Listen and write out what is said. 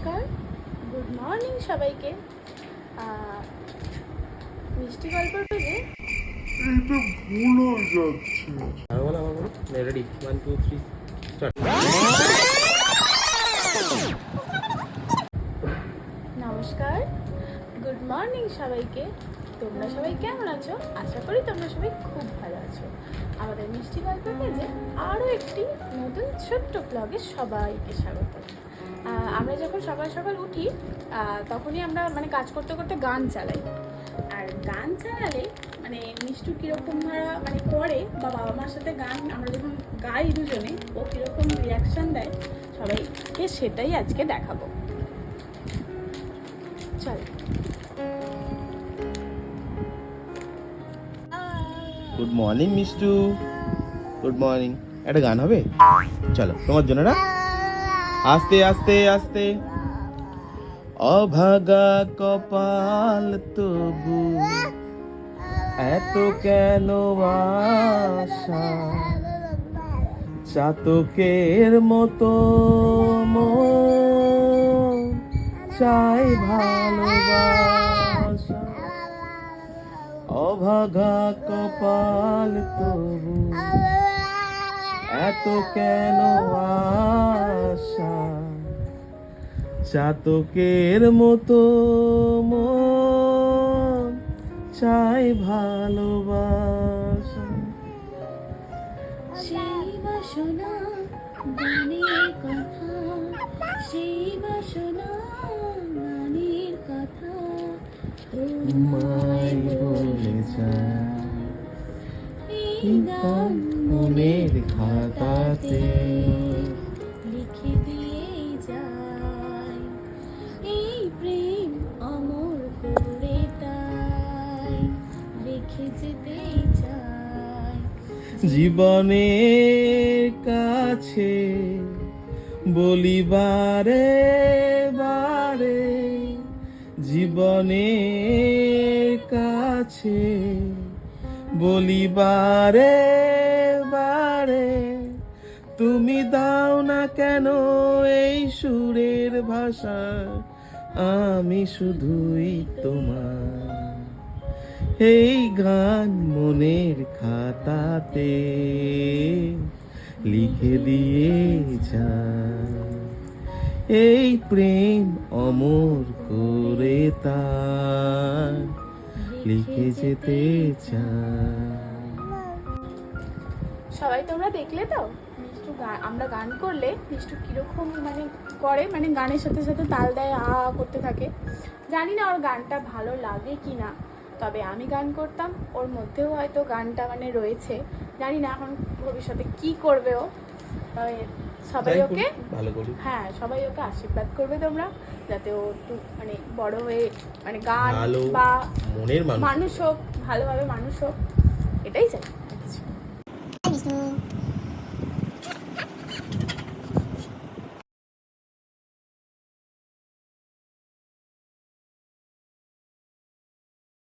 নমস্কার। Good morning সবাইকে। মিষ্টি গল্প পেজে এইটা ভুল হয়ে যাচ্ছে। আরও বলো আবার বলো। Ready one two three start নমস্কার। গুড মর্নিং সবাইকে। তোমরা সবাই কেমন আছো? আশা করি তোমরা সবাই খুব ভালো আছো। আমাদের মিষ্টি গল্পের পেজে আরও একটি নতুন ছোট্ট ব্লগে সবাইকে স্বাগত। আমরা যখন সকাল সকাল উঠি তখনই আমরা মানে কাজ করতে করতে গান চালাই। আর গান চালালে মানে মিষ্টু কীরকম ধারা মানে করে বা বাবা মার সাথে গান আমরা যখন গাই দুজনে, ও কীরকম রিয়াকশান দেয়, সবাইকে সেটাই আজকে দেখাবো। চল। Good morning Mishtu good morning একটা গান হবে? চলো, তোমার জন্য না? আস্তে আস্তে আস্তে। অভাগা কপাল তবু এত কেন চাতকের মতো চাই ভালোবাসা। অভাগা কপাল তবু। এত কেন আশা? চাতকের মতো চাই ভালোবাসা। সেই বাসনা কথা, সেই বাসনা কথা। মনের খাতাতে লিখে দিয়ে যায়। এই প্রেম অমর করে তাই রেখে যেতে চায়। জীবনের কাছে বলিবারে বারে জীবনের কাছে বলিবারে বারে, তুমি দাও না কেন এই সুরের ভাষা? আমি শুধুই তোমার। এই গান মনের খাতাতে লিখে দিয়ে যা। এই প্রেম অমর করে তার, লিখে যেতে সবাই তোমরা দেখলে তো? মিষ্টু আমরা গান করলে মিষ্টু কীরকম মানে করে মানে গানের সাথে সাথে তাল দেয় আ করতে থাকে। জানি না ওর গানটা ভালো লাগে কি না, তবে আমি গান করতাম, ওর মধ্যেও হয়তো গানটা মানে রয়েছে। জানি না এখন ভবিষ্যতে কি করবে ও, তবে সবাই ওকে ভালো করি হ্যাঁ সবাই ওকে আশীর্বাদ করবে তোমরা যাতে ও একটু মানে বড় হয়ে মানে গান বা মনের মানুষ। হোক ভালোভাবে মানুষ হোক এটাই চাই।